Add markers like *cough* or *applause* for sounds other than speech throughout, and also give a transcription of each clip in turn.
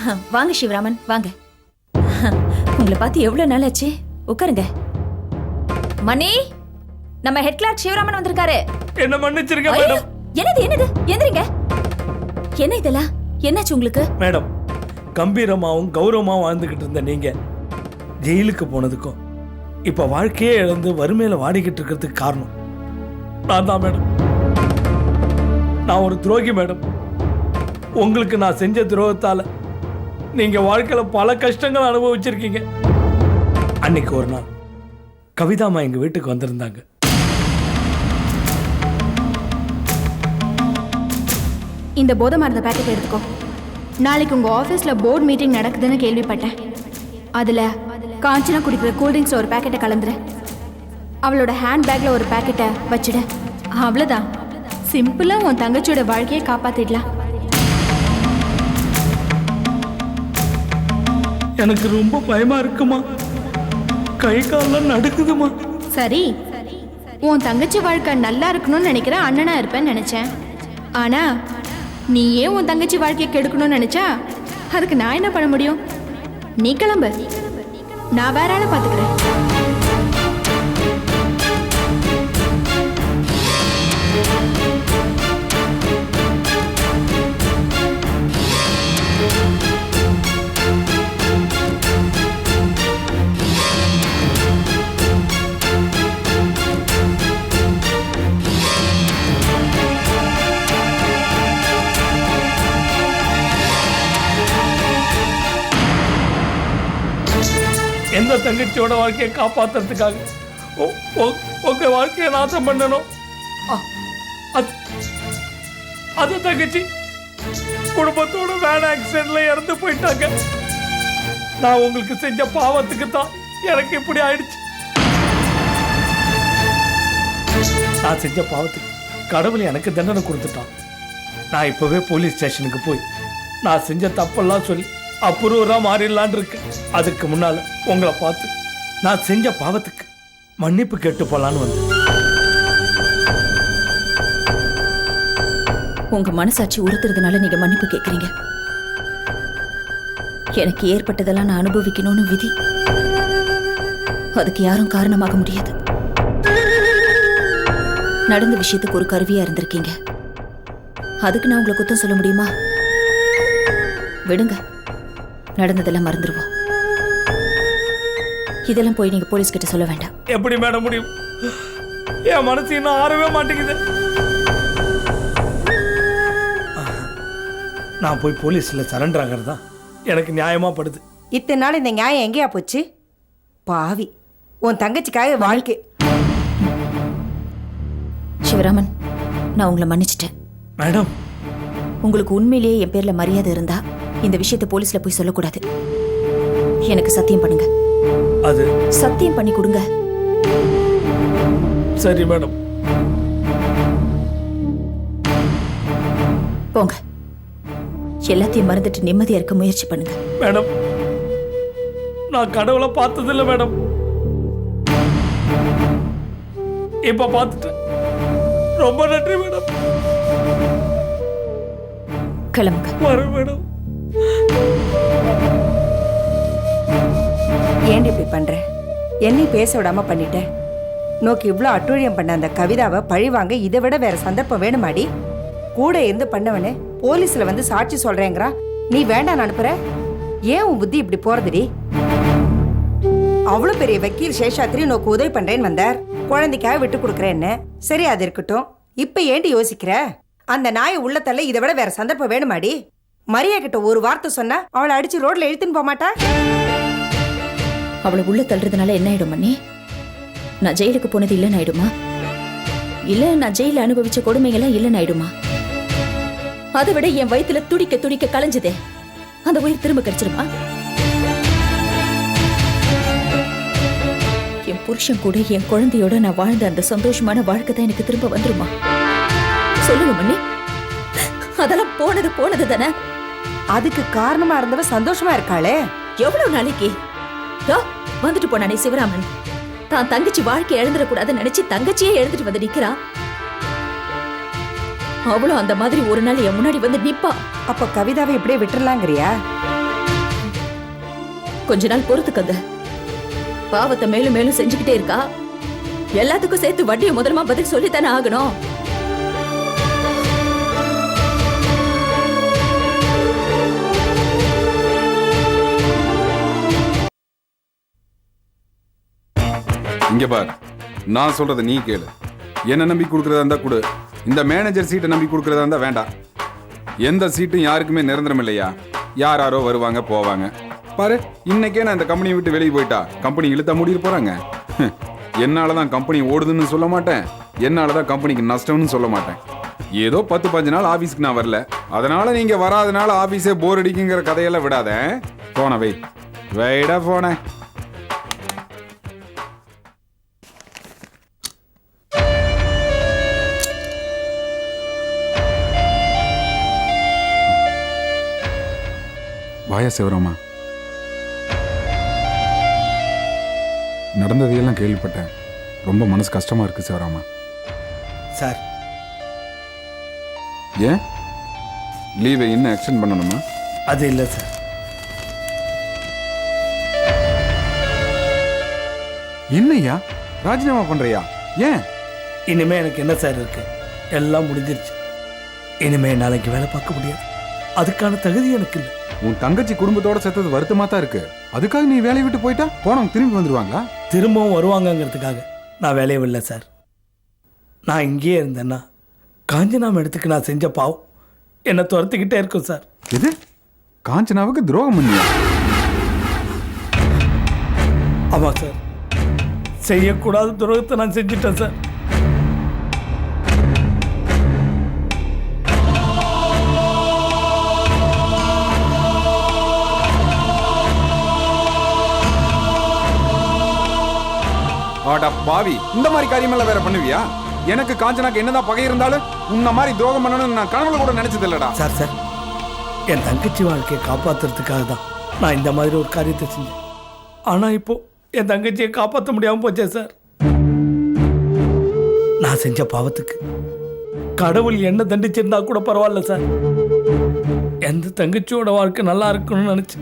*laughs* வாங்க சிவராமன் வாங்க. *laughs* உங்களை பார்த்து எவ்வளவு நாள் ஆச்சு உட்காருங்க. மணி நம்ம ஹெட் கிளார்க் சிவராமன் வந்திருக்காரு. என்ன மன்னிச்சிருங்க மேடம் என்னது என்னது? எந்திரிங்க. என்ன இதெல்லாம்? என்னாச்சு உங்களுக்கு? மேடம் கம்பீரமாவும் கௌரவமாவும் வாழ்ந்துகிட்டு இருந்த நீங்க ஜெயிலுக்கு போனதுக்கும் இப்ப வாழ்க்கையே இழந்து வறுமையில வாடிக்கிட்டு இருக்கிறதுக்கு காரணம். நான் தான் மேடம் நான் ஒரு துரோகி மேடம் உங்களுக்கு நான் செஞ்ச துரோகத்தால நீங்க வாழ்க்கையில பல கஷ்டங்கள் அனுபவிச்சிருக்கீங்க. அன்னைக்கு ஒரு நாள் கவிதாம்மா எங்க வீட்டுக்கு வந்திருந்தாங்க. இந்த போதை மருந்த பேக்கெட் எடுத்துக்கோ. நாளைக்கு உங்கள் ஆஃபீஸில் போர்ட் மீட்டிங் நடக்குதுன்னு கேள்விப்பட்டேன். அதில் காஞ்சனா குடிக்கிற கூல்ட்ரிங்க்ஸில் ஒரு பேக்கெட்டை கலந்துரு. அவளோட ஹேண்ட் பேக்கில் ஒரு பேக்கெட்டை வச்சுடு. அவ்வளோதான் சிம்பிளாக உன் தங்கச்சியோட வாழ்க்கையை காப்பாற்றிடலாம் எனக்கு ரொம்ப பயமா இருக்குமா? கை காலெல்லாம் நடுக்குதுமா சரி. உன் தங்கச்சி வாழ்க்கை நல்லா இருக்கணும்னு நினைக்கிற அண்ணனா இருப்பேன்னு நினச்சேன். ஆனால் ஏன் உன் தங்கச்சி வாழ்க்கையை கெடுக்கணும்னு நினச்சா அதுக்கு நான் என்ன பண்ண முடியும்? நீ கிளம்பு. நான் வேற ஆளை பார்த்துக்கிறேன். அந்த தங்கச்சியோட வாழ்க்கையை காப்பாத்துறதுக்காக. உங்க வாழ்க்கையை நாசம் பண்ணணும். அது- அது தங்கச்சி குடும்பத்தோட வேன் ஆக்சிடென்ட்ல இறந்து போயிட்டாங்க. நான் உங்களுக்கு செஞ்ச பாவத்துக்கு தான் எனக்கு இப்படி ஆயிடுச்சு. நான் செஞ்ச பாவத்துக்கு கடவுள் எனக்கு தண்டனை கொடுத்துட்டான். நான் இப்பவே போலீஸ் ஸ்டேஷனுக்கு போய் நான் செஞ்ச தப்பெல்லாம் சொல்லி அப்புறவரா மாறிடலான் இருக்கு. அதுக்கு முன்னால உங்களை பார்த்து நான் செஞ்ச பாவத்துக்கு மன்னிப்பு கேட்டு போலான்னு வந்தேன். உங்க மனசாட்சி உறுத்துறதுனால நீங்க மன்னிப்பு கேட்குறீங்க எனக்கு ஏற்பட்டதெல்லாம் நான் அனுபவிக்கணும்னு விதி. அதுக்கு யாரும் காரணமாக முடியாது. நடந்த விஷயத்துக்கு ஒரு கருவியா இருந்திருக்கீங்க. அதுக்கு நான் உங்களை குத்தம் சொல்ல முடியுமா? விடுங்க. நடந்ததெல்லாம் மறந்துடுவோம் இதெல்லாம் போய் நீங்க போலீஸ் கிட்ட சொல்ல வேண்டாம். எப்படி மேடம் முடியும்? என் மனசு இன்னும் ஆறவே மாட்டேங்குது. நான் போய் போலீஸ்ல சரண்டர் ஆகிறதா? எனக்கு நியாயமா படுது. இத்தனை நாள் இந்த நியாயம் எங்கேயா போச்சு? பாவி உன் தங்கச்சிக்காக வாழ்க்கை. சிவராமன் நான் உங்களை மன்னிச்சிட்டேன். மேடம். உங்களுக்கு உண்மையிலேயே என் பேர்ல மரியாதை இருந்தா இந்த விஷயத்தை போலீஸ்ல போய் சொல்லக்கூடாது. எனக்கு சத்தியம் பண்ணுங்க. அது? சத்தியம் பண்ணி கொடுங்க. சரி மேடம். போங்க. எல்லாத்தையும் மறந்துட்டு நிம்மதியா இருக்க முயற்சி பண்ணுங்க. மேடம் நான் கடவுளை பார்த்ததில்ல மேடம். இப்ப பார்த்துட்டேன் ரொம்ப நன்றி மேடம். கிளம்புங்க. வரேன் மேடம். ஏன் இப்படி பண்ற? என்னை பேச விடாம பண்ணிட்ட. நோக்கி இவ்வளோ அட்டூழியம் பண்ண அந்த கவிதாவை பழிவாங்க இதை விட வேற சந்தர்ப்பம் வேணுமாடி? கூட இருந்து பண்ணவனே போலீஸ்ல வந்து சாட்சி சொல்றேங்கிறா. நீ வேண்டாம் அனுப்புற? ஏன் உன் புத்தி இப்படி போறதுடி? அவ்வளோ பெரிய வக்கீல் சேஷாத்திரி நோக்கு உதவி பண்றேன்னு வந்தார். குழந்தைக்காக விட்டு கொடுக்குறேன்னு. சரி அது இருக்கட்டும். இப்ப ஏண்டி யோசிக்கிற? அந்த நாயை உள்ளத்தல்ல இதை விட வேற சந்தர்ப்பம் வேணுமாடி? மரியா கிட்ட ஒரு வார்த்தை சொன்னா அவளை அடிச்சு ரோட்ல இழுத்துன்னு போக மாட்டா அவளை உள்ள தள்ளுறதுனால என்ன ஆயிடும் மண்ணி நான் ஜெயிலுக்கு போனது இல்லைன்னு ஆயிடுமா? இல்ல நான் ஜெயில அனுபவிச்ச கொடுமைகள்லாம் இல்லைன்னு ஆயிடுமா? அதை விட என் வயித்துல துடிக்க துடிக்க கலைஞ்சதே. அந்த உயிர் திரும்ப கிடைச்சிருமா? என் புருஷன் கூட என் குழந்தையோட நான் வாழ்ந்த அந்த சந்தோஷமான வாழ்க்கை தான் எனக்கு திரும்ப வந்துருமா? சொல்லுங்க மண்ணி அதெல்லாம் போனது போனது தானே? அதுக்கு காரணமா இருந்தவ சந்தோஷமா இருக்காளே. எவ்வளவு நாளைக்கு? வந்துட்டு போனானே சிவராமன். தான் தங்கச்சி வாழ்க்கை இழந்துடக்கூடாதுன்னு நினைச்சு தங்கச்சியே எழுந்துட்டு வந்து நிக்கிறா? அவளும் அந்த மாதிரி ஒரு நாள் என் முன்னாடி வந்து நிப்பா. அப்ப கவிதாவை இப்படியே விட்டுறலாங்கிறியா? கொஞ்ச நாள் பொறுத்துக்கங்க பாவத்தை மேலும் மேலும் செஞ்சுக்கிட்டே இருக்கா. எல்லாத்துக்கும் சேர்த்து வட்டியை முதலமா பதில் சொல்லித்தானே ஆகணும். இங்க பார். நான் சொல்றத நீ கேளு. என்ன நம்பி கொடுக்குறதா இருந்தா கொடு. இந்த மேனேஜர் சீட்டை நம்பி கொடுக்குறதா இருந்தா வேண்டாம். எந்த சீட்டும் யாருக்குமே நிரந்தரம் இல்லையா? யார் யாரோ வருவாங்க போவாங்க. பாரு இன்னைக்கே நான் இந்த கம்பெனியை விட்டு வெளியே போயிட்டா கம்பெனி இழுத்த முடிய போறாங்க. என்னால் *laughs* என்னால தான் கம்பெனி ஓடுதுன்னு சொல்ல மாட்டேன். என்னால தான் கம்பெனிக்கு நஷ்டம்னு சொல்ல மாட்டேன். ஏதோ பத்து பஞ்சு நாள் ஆஃபீஸ்க்கு நான் வரல. அதனால நீங்க வராதனால ஆஃபீஸே போர் அடிக்குங்கிற கதையெல்லாம் விடாத. போன வை. வைடா போனேன் வாயா சிவராமா. நடந்ததையெல்லாம் கேள்விப்பட்டேன். ரொம்ப மனசு கஷ்டமா இருக்கு சிவராமா. சார். ஏன்? லீவை இன்னும் எக்ஸ்டெண்ட் பண்ணணுமா? அது இல்லை சார். என்னய்யா ராஜினாமா பண்றியா? ஏன்? இனிமே எனக்கு என்ன சார் இருக்கு? எல்லாம் முடிஞ்சிருச்சு. இனிமே நாளைக்கு வேலை பார்க்க முடியாது. அதுக்கான தகுதி எனக்கு இல்லை. உன் தங்கச்சி குடும்பத்தோட செத்தது வருத்தமா தான் இருக்கு. அதுக்காக நீ வேலையை விட்டு போயிட்டா போனவங்க திரும்பி வந்துருவாங்களா? திரும்பவும் வருவாங்கங்கிறதுக்காக நான் வேலையை விடல சார். நான் இங்கேயே இருந்தேன்னா காஞ்சனாம இடத்துக்கு நான் செஞ்ச பாவம் என்னை துரத்திக்கிட்டே இருக்கும் சார். எது? காஞ்சனாவுக்கு துரோகம் பண்ணியா? ஆமாம் சார். செய்யக்கூடாத துரோகத்தை நான் செஞ்சிட்டேன் சார். ஆடா பாவி இந்த மாதிரி காரியமெல்லாம் வேற பண்ணுவியா? எனக்கு காஞ்சனாக்கு என்னதான் பகை இருந்தாலும் உன்ன மாதிரி துரோகம் பண்ணணும்னு நான் கனவுல கூட நினைச்சது இல்லடா. Sir sir. என் தங்கச்சி வாழ்க்கையை காப்பாத்துறதுக்காக தான் நான் இந்த மாதிரி ஒரு காரியத்தை செஞ்சேன். ஆனால் இப்போ என் தங்கச்சியை காப்பாற்ற முடியாமல் போச்சே சார். நான் செஞ்ச பாவத்துக்கு கடவுள் என்ன தண்டிச்சிருந்தா கூட பரவாயில்ல சார். எந்த தங்கச்சியோட வாழ்க்கை நல்லா இருக்கணும்னு நினச்சி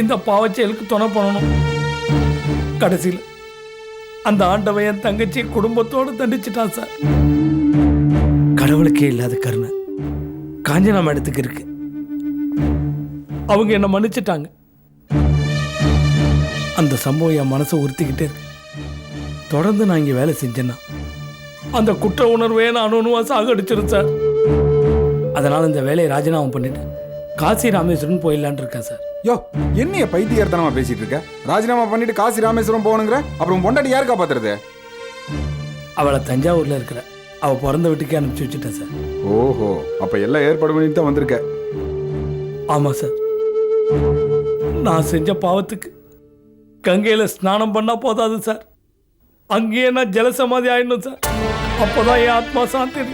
இந்த பாவச்செயலுக்கு துணை பண்ணணும். கடைசியில் அந்த ஆண்டவன் என் தங்கச்சியை குடும்பத்தோடு தண்டிச்சிட்டான் சார். கடவுளுக்கே இல்லாத கருணை. காஞ்சனா மேடத்துக்கு இருக்கு. அவங்க என்னை மன்னிச்சிட்டாங்க. அந்த சம்பவம் என் மனசை உறுத்திக்கிட்டே இருக்கு. தொடர்ந்து நான் இங்கே வேலை செஞ்சேன்னா அந்த குற்ற உணர்வே நான் அணுவா சாகடிச்சிரும் சார். அதனால இந்த வேலையை ராஜினாமா பண்ணிட்டு காசி ராமேஸ்வரன் போயிடலான்னு இருக்கேன் சார். யோ என்னைய பைத்தியர்த்தனமா பேசிட்டு இருக்க? ராஜினாமா பண்ணிட்டு காசி ராமேஸ்வரம் போகணுங்கிற? அப்புறம் பொண்டாட்டி யாரு காப்பாத்துறது அவளை தஞ்சாவூர்ல இருக்கிற. அவ பிறந்த வீட்டுக்கே அனுப்பிச்சு வச்சுட்டேன் சார். ஓஹோ அப்ப எல்லாம் ஏற்பாடு பண்ணிட்டு தான் வந்திருக்க. ஆமா சார். நான் செஞ்ச பாவத்துக்கு கங்கையில ஸ்நானம் பண்ணா போதாது சார். அங்கேயே நான் ஜலசமாதி ஆயிடணும் சார். அப்போதான் என் ஆத்மா சாந்தி.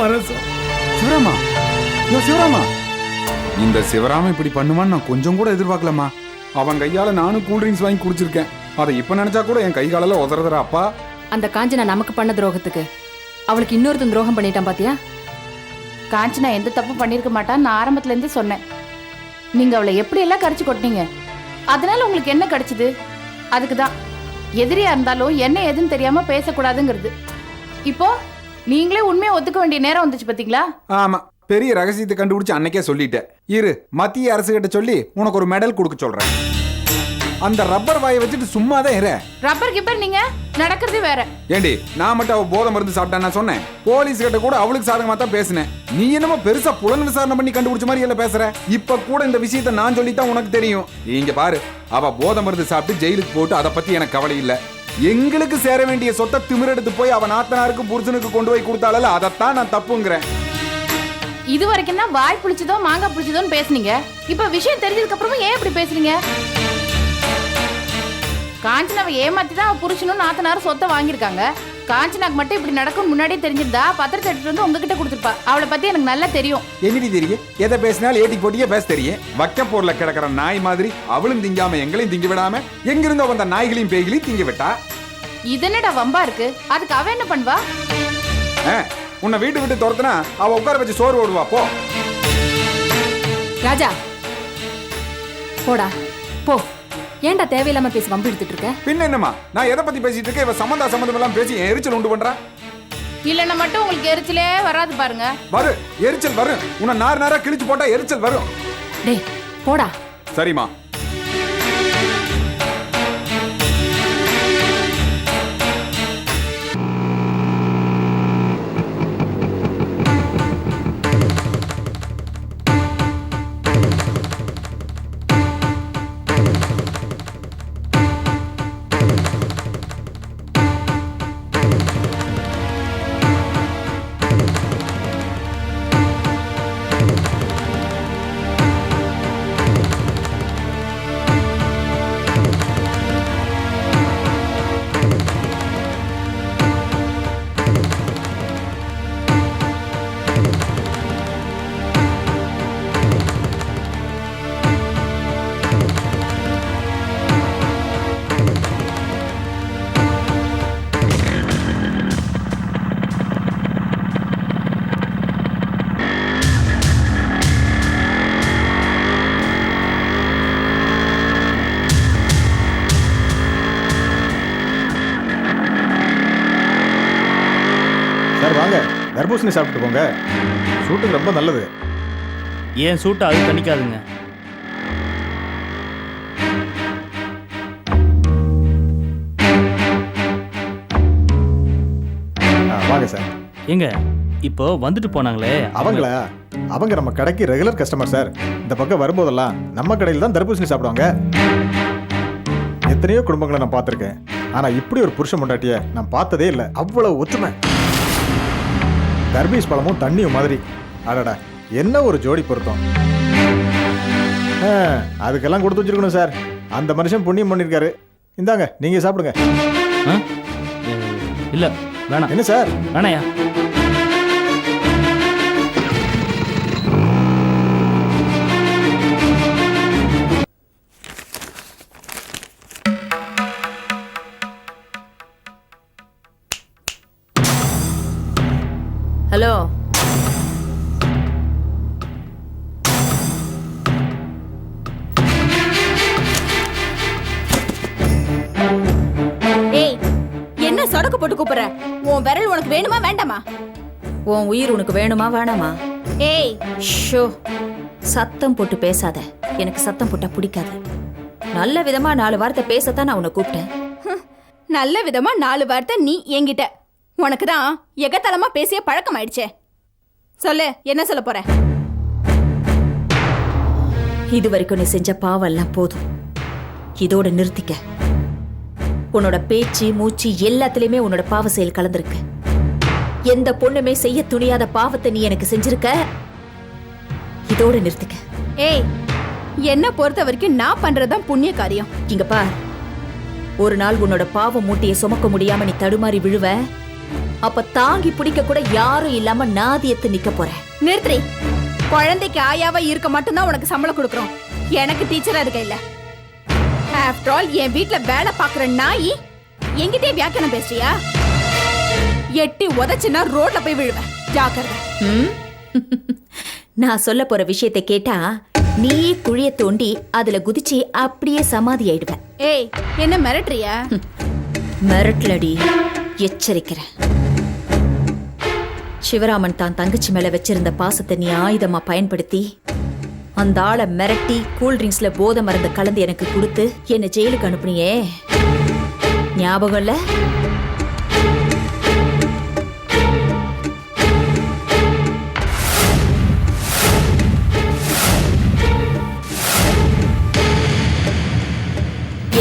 வரேன் சார். சிவராமா? யோ சிவராமா? இந்த சிவராம இப்படி பண்ணுவான்னு நான் கொஞ்சம் கூட எதிர்பார்க்கலம்மா. அவன் கையால நானும் கூல் ட்ரிங்க்ஸ் வாங்கி குடிச்சிருக்கேன். அதை இப்ப நினைச்சா கூட என் கை காலெல்லாம் உதறதுடா அப்பா. அந்த காஞ்சனா நமக்கு பண்ண துரோகத்துக்கு. அவளுக்கு இன்னொருத்தன் துரோகம் பண்ணிட்டான் பாத்தியா? காஞ்சனா எந்த தப்பும் பண்ணியிருக்க மாட்டான்னு நான் ஆரம்பத்துல இருந்தே சொன்னேன். நீங்க அவளை எப்படி எல்லாம் கடிச்சு கொட்டினீங்க? அதனால உங்களுக்கு என்ன கிடைச்சது? அதுக்கு தான் எதிரியா இருந்தாலும் என்ன ஏதுன்னு தெரியாம பேசக்கூடாதுங்கிறது. இப்போ நீங்களே உண்மையை ஒத்துக்க வேண்டிய நேரம் வந்துச்சு பாத்தீங்களா? ஆமா. பெரிய ரகசியத்தை கண்டுபிடிச்சு அன்னைக்கே சொல்லிட்டேன். இரு மத்திய அரசு கிட்ட சொல்லி உனக்கு ஒரு மெடல் கொடுக்க சொல்றேன். அந்த ரப்பர் வாயை வச்சுட்டு சும்மா தான் இரு. ரப்பர் கிப்பர் நீங்க? நடக்கிறது வேற. ஏண்டி நான் மட்டும் அவ போதை மருந்து சாப்பிட்டா நான் சொன்னேன். போலீஸ் கிட்ட கூட அவளுக்கு சாதகமா தான் பேசினேன். நீ என்னமோ பெருசா புலன் விசாரணை பண்ணி கண்டுபிடிச்ச மாதிரி எல்லாம் பேசுற. இப்ப கூட இந்த விஷயத்த நான் சொல்லித்தான் உனக்கு தெரியும். இங்க பாரு அவ போதை மருந்து சாப்பிட்டு ஜெயிலுக்கு போட்டு அதை பத்தி எனக்கு கவலை இல்ல. எங்களுக்கு சேர வேண்டிய சொத்தை திமிரெடுத்து போய் அவன் நாத்தனாருக்கு புருஷனுக்கு கொண்டு போய் கொடுத்தால அதைத்தான் நான் தப்புங்கிறேன். இது வரைக்கும் தான் வாய் புளிச்சதோ மாங்காய் புளிச்சதோன்னு பேசுனீங்க. இப்ப விஷயம் தெரிஞ்சதுக்கு அப்புறமா ஏன் இப்படி பேசுறீங்க? காஞ்சனாவை ஏமாத்தி தான் அவ புருஷனும் நாத்தனாரும் சொத்தை வாங்கியிருக்காங்க. காஞ்சனாக்கு மட்டும் இப்படி நடக்கும் முன்னாடியே தெரிஞ்சிருந்தா பத்திரத்தை எடுத்துட்டு வந்து உங்ககிட்ட கொடுத்துருப்பா. அவளை பத்தி எனக்கு நல்லா தெரியும். என்னடி தெரியும்? எதை பேசினாலும் ஏட்டி போட்டியே பேச தெரியும். வக்க போர்ல கிடக்கிற நாய் மாதிரி அவளும் திங்காம எங்களையும் திங்க விடாம எங்கிருந்தோ வந்த நாய்களையும் பேய்களையும் திங்க விட்டா? இது என்னடா வம்பா இருக்கு? அதுக்கு அவ என்ன பண்ணுவா? உன்னை வீட்டு விட்டு துரத்துனா அவ உட்கார வச்சு சோறு ஓடுவா போ. ராஜா. போடா. போ. ஏன்டா தேவையில்லாம பேசி வம்பு எடுத்துட்டு இருக்க? பின்ன என்னம்மா? நான் எதை பத்தி பேசிட்டு இருக்கேன்? இவ சம்மந்தா சம்மந்தம் எல்லாம் பேசி என் எரிச்சல் உண்டு பண்றா. இல்லைன்னா மட்டும் உங்களுக்கு எரிச்சலே வராது பாருங்க. வரு. எரிச்சல் வரும். உன்னை நார் நாரா கிழிச்சு போட்டா எரிச்சல் வரும். டேய் போடா. சரிம்மா. தர்பூசணி சாப்பிட்டு போங்க. ஷூட்டுக்கு ரொம்ப நல்லது. ஏன் சூட்டை அது தணிக்காதுங்க ஆ, வாங்க சார். ஏங்க இப்போ வந்துட்டு போனாங்களே. அவங்களா? அவங்க நம்ம கடைக்கு ரெகுலர் கஸ்டமர் சார். இந்த பக்கம் வரும்போதெல்லாம் நம்ம கடையில் தான் தர்பூசணி சாப்பிடுவாங்க. எத்தனையோ குடும்பங்களை நான் பார்த்துருக்கேன். ஆனா இப்படி ஒரு புருஷ முண்டாட்டிய நான் பார்த்ததே இல்லை. அவ்வளவு ஒற்றுமை. தர்பீஸ் பழமும் தண்ணியும் மாதிரி. அடடா என்ன ஒரு ஜோடி பொருத்தம். அதுக்கெல்லாம் கொடுத்து வச்சிருக்கணும் சார். அந்த மனுஷன் புண்ணியம் பண்ணியிருக்காரு இந்தாங்க நீங்க சாப்பிடுங்க. இல்ல வேணாம் என்ன சார்? வேணாயா என்ன சொடக்கு போட்டு கூப்பிடுற? உன் விரல் உனக்கு வேணுமா வேண்டாமா? உன் உயிர் உனக்கு வேணுமா வேணாமா? ஏய். ஷோ. சத்தம் போட்டு பேசாத. எனக்கு சத்தம் போட்டா பிடிக்காது. நல்ல விதமா நாலு வார்த்தை பேசத்தான் நான் உன்னை கூப்பிட்டேன். நல்ல விதமா நாலு வார்த்தை நீ என்கிட்ட. உனக்கு தான் எகத்தலமா பேசிய பழக்கம் ஆயிடுச்சே சொல்லு என்ன சொல்ல போற? இது வரைக்கும் நீ செஞ்ச பாவம் எல்லாம் போதும். இதோட நிறுத்திக்க. உன்னோட பேச்சு மூச்சு எல்லாத்துலயுமே உன்னோட பாவ செயல் கலந்திருக்கு. எந்த பொண்ணுமே செய்ய துணியாத பாவத்தை நீ எனக்கு செஞ்சிருக்க? இதோட நிறுத்திக்க. ஏய் என்ன பொறுத்த வரைக்கும் நான் பண்றதுதான் புண்ணிய காரியம். இங்க பார். ஒரு நாள் உன்னோட பாவ மூட்டையை சுமக்க முடியாம நீ தடுமாறி விழுவ. அப்ப தாங்கி பிடிக்க கூட யாரும் இல்லாம நாதியத்து நிக்க போற. நிறுத்தி குழந்தைக்கு ஆயாவா இருக்க மட்டும்தான் உனக்கு சம்பளம் கொடுக்குறோம். எனக்கு டீச்சரா இருக்க இல்ல. ஆஃப்டர் ஆல் என் வீட்ல வேலை பாக்குற நாய். என்கிட்டயே வியாக்கியானம் பேசுறியா? எட்டி உதச்சுன்னா ரோட்ல போய் விழுவேன். ஜாக்கிரதை. ம்? நான் சொல்ல போற விஷயத்தை கேட்டா நீ குழிய தோண்டி அதுல குதிச்சு அப்படியே சமாதி ஆயிடுவ ஏய் என்ன மிரட்டுறியா? மிரட்டலடி. எச்சரிக்கிறேன். சிவராமன் தான் தங்கச்சி மேல வச்சிருந்த பாசத்தை நீ ஆயுதமா பயன்படுத்தி அந்த ஆளை மிரட்டி கூல் ட்ரிங்க்ஸ்ல போதை மருந்து கலந்து எனக்கு கொடுத்து என்னை ஜெயிலுக்கு அனுப்புனியே. ஞாபகம் இல்லை?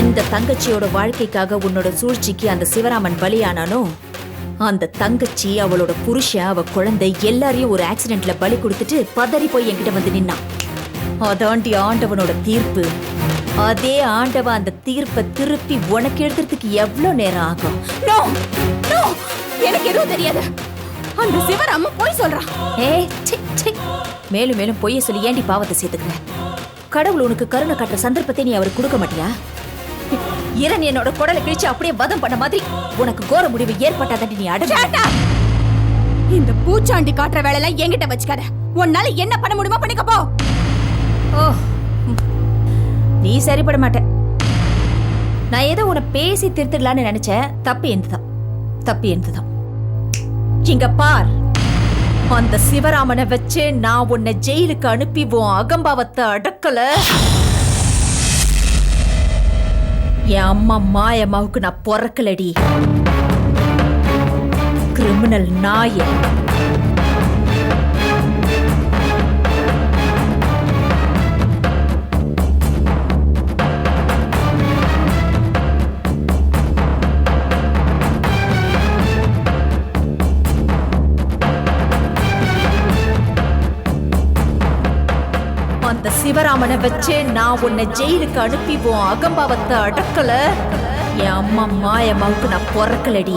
எந்த தங்கச்சியோட வாழ்க்கைக்காக உன்னோட சூழ்ச்சிக்கு அந்த சிவராமன் பலியானானோ அந்த தங்கச்சி அவளோட புருஷன் அவ குழந்தை எல்லாரையும் ஒரு ஆக்சிடென்ட்ல பலி கொடுத்துட்டு பதறி போய் என்கிட்ட வந்து நின்னான். அதாண்டி ஆண்டவனோட தீர்ப்பு. அதே ஆண்டவன் அந்த தீர்ப்பை திருப்பி உனக்கு எழுதுறதுக்கு எவ்வளவு நேரம் ஆகும்? நோ! நோ! எனக்கு எதுவும் தெரியாது. அந்த சிவராம போய் சொல்றான் ஏய் மேலும் மேலும் பொய்ய சொல்லி ஏண்டி பாவத்தை சேர்த்துக்கிற? கடவுள் உனக்கு கருணை காட்டுற சந்தர்ப்பத்தை நீ அவருக்கு கொடுக்க மாட்டியா? இரண் என்னோட குடலை கிழிச்சு அப்படியே வதம் பண்ண மாதிரி உனக்கு கோர முடிவு ஏற்பட்டாதாண்டி நீ அடங்க. இந்த பூச்சாண்டி காட்டுற வேலை எல்லாம் என்கிட்ட வச்சுக்காத. உன்னால என்ன பண்ண முடியுமோ பண்ணிக்கப்போ. போ ஓ நீ சரிப்பட மாட்ட. நான் ஏதோ உன்னை பேசி திருத்திடலான்னு நினைச்சேன். தப்பு என்னதுதான் தப்பு என்னதுதான் இங்க பார். அந்த சிவராமனை வச்சு நான் உன்னை ஜெயிலுக்கு அனுப்பி உன் அகம்பாவத்தை அடக்கல. என் அம்மா மாயம்மாவுக்கு நான் பொறக்கலடி. கிரிமினல் நாய. சிவராமனை வச்சு நான் உன்னை ஜெயிலுக்கு அனுப்பி உன் அகம்பாவத்தை அடக்கல. என் அம்மா மாயம்மாவுக்கு நான் பிறக்கலடி.